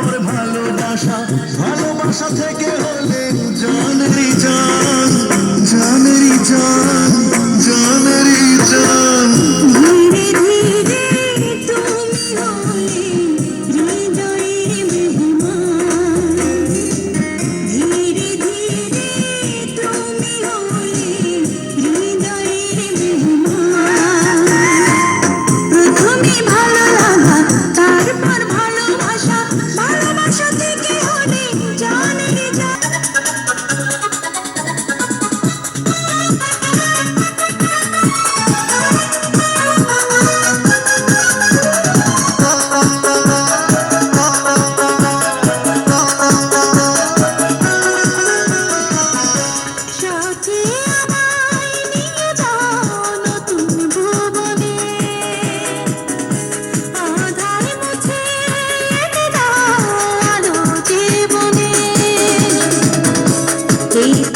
তারপর ভালোবাসা ভালোবাসা থেকে